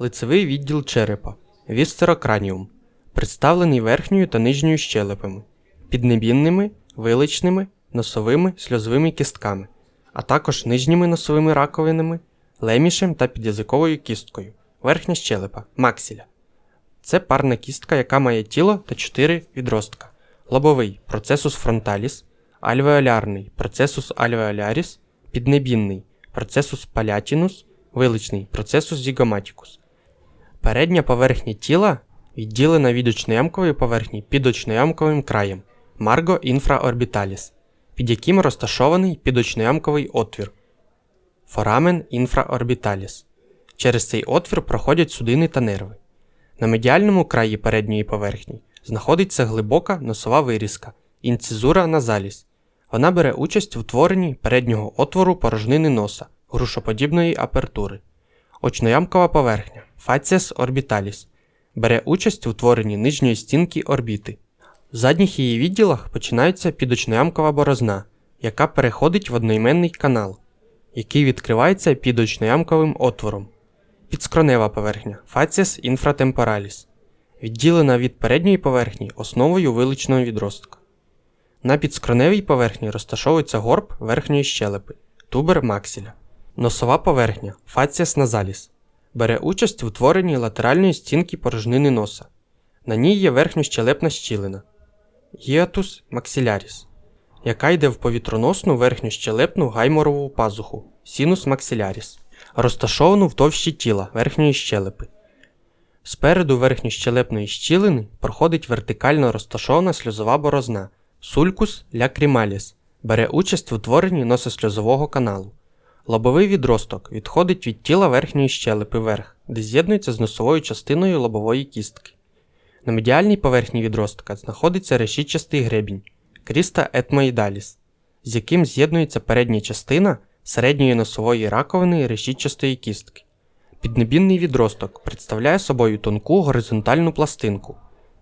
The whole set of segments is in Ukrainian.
Лицевий відділ черепа. Вісцерокраніум, представлений верхньою та нижньою щелепами, піднебінними, виличними, носовими, сльозовими кістками, а також нижніми носовими раковинами, лемішем та підязиковою кісткою, верхня щелепа максіля. Це парна кістка, яка має тіло та чотири відростка: лобовий процесус фронталіс, альвеолярний процесус альвеоляріс, піднебінний процесус палятінус, виличний процесус зігоматікус. Передня поверхня тіла відділена від очноямкової поверхні під очноямковим краєм марго інфраорбіталіс, під яким розташований підочноямковий отвір форамен інфраорбіталіс. Через цей отвір проходять судини та нерви. На медіальному краї передньої поверхні знаходиться глибока носова вирізка інцизура назаліс. Вона бере участь в утворенні переднього отвору порожнини носа, грушоподібної апертури. Очноямкова поверхня фаціас орбіталіс бере участь в утворенні нижньої стінки орбіти. В задніх її відділах починається підочноямкова борозна, яка переходить в одноіменний канал, який відкривається підочноямковим отвором. Підскронева поверхня фаціас інфратемпораліс, відділена від передньої поверхні основою виличного відростка. На підскроневій поверхні розташовується горб верхньої щелепи, тубер максіля. Носова поверхня фаціас назаліс бере участь в утворенні латеральної стінки порожнини носа. На ній є верхньощелепна щілина гіатус максиляріс, яка йде в повітроносну верхньощелепну гайморову пазуху синус максиляріс, розташовану в товщі тіла верхньої щелепи. Спереду верхньощелепної щілини проходить вертикально розташована сльозова борозна сулькус лякрімаліс, бере участь в утворенні нососльозового каналу. Лобовий відросток відходить від тіла верхньої щелепи вверх, де з'єднується з носовою частиною лобової кістки. На медіальній поверхні відростка знаходиться решітчастий гребінь кріста етмоїдаліс, з яким з'єднується передня частина середньої носової раковини решітчастої кістки. Піднебінний відросток представляє собою тонку горизонтальну пластинку,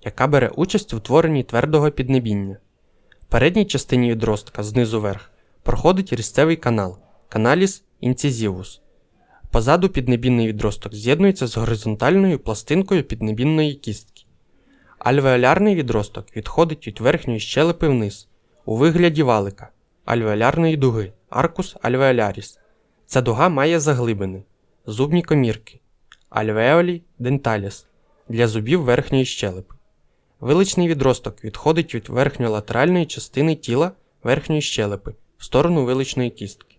яка бере участь в утворенні твердого піднебіння. В передній частині відростка знизу вверх проходить різцевий канал каналіс інцизівус. Позаду піднебінний відросток з'єднується з горизонтальною пластинкою піднебінної кістки. Альвеолярний відросток відходить від верхньої щелепи вниз у вигляді валика альвеолярної дуги аркус альвеоляріс. Ця дуга має заглибини, зубні комірки альвеолі денталіс для зубів верхньої щелепи. Виличний відросток відходить від верхньолатеральної частини тіла верхньої щелепи в сторону виличної кістки.